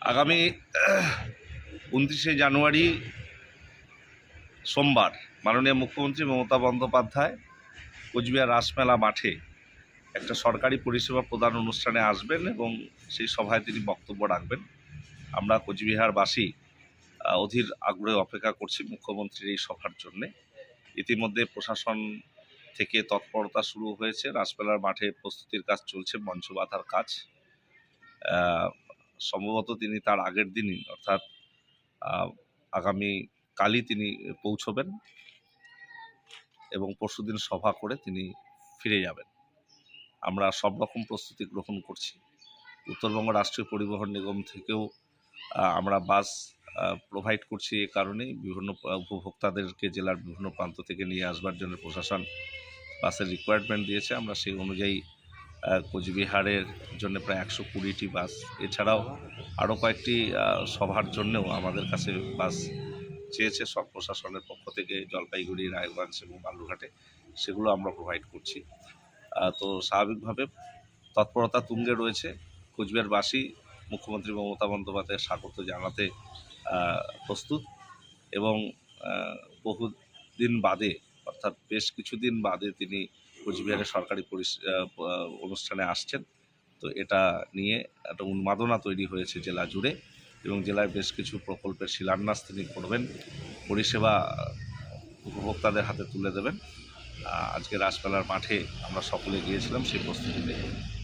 আগামী উনত্রিশে জানুয়ারি সোমবার মাননীয় মুখ্যমন্ত্রী মমতা বন্দ্যোপাধ্যায় কোচবিহার রাসমেলা মাঠে একটা সরকারি পরিষেবা প্রদান অনুষ্ঠানে আসবেন এবং সেই সভায় তিনি বক্তব্য রাখবেন। আমরা কোচবিহারবাসী অধীর আগ্রহে অপেক্ষা করছি মুখ্যমন্ত্রীর এই সভার জন্যে। ইতিমধ্যে প্রশাসন থেকে তৎপরতা শুরু হয়েছে। রাসমেলার মাঠে প্রস্তুতির কাজ চলছে, মঞ্চ বাঁধার কাজ। সম্ভবত তিনি তার আগের দিনই, অর্থাৎ আগামী কালই তিনি পৌঁছবেন এবং পরশুদিন সভা করে তিনি ফিরে যাবেন। আমরা সব রকম প্রস্তুতি গ্রহণ করছি। উত্তরবঙ্গ রাষ্ট্রীয় পরিবহন নিগম থেকেও আমরা বাস প্রোভাইড করছি এ কারণেই। বিভিন্ন উপভোক্তাদেরকে জেলার বিভিন্ন প্রান্ত থেকে নিয়ে আসবার জন্য প্রশাসন বাসের রিকোয়ারমেন্ট দিয়েছে। আমরা সেই অনুযায়ী কোচবিহারের জন্য প্রায় একশো কুড়িটি বাস। এছাড়াও আরও কয়েকটি সভার জন্যও আমাদের কাছে বাস চেয়েছে। সব প্রশাসনের পক্ষ থেকে জলপাইগুড়ি, রায়গঞ্জ এবং বালুরঘাটে সেগুলো আমরা প্রোভাইড করছি। তো স্বাভাবিকভাবে তৎপরতা তুঙ্গে রয়েছে। কোচবিহারবাসী, মুখ্যমন্ত্রী মমতা বন্দ্যোপাধ্যায়ের স্বাগত জানাতে প্রস্তুত এবং বহুদিন বাদে, অর্থাৎ বেশ কিছুদিন বাদে তিনি সরকারি পরিস- আহ, আহ, অনুষ্ঠানে আসছেন। তো এটা নিয়ে একটা উন্মাদনা তৈরি হয়েছে জেলা জুড়ে এবং জেলায় বেশ কিছু প্রকল্পের শিলান্যাস তিনি করবেন। পরিষেবা উপভোক্তাদের হাতে তুলে দেবেন। আজকে রাজমেলার মাঠে আমরা সকলে গিয়েছিলাম সেই প্রস্তুতি নিয়ে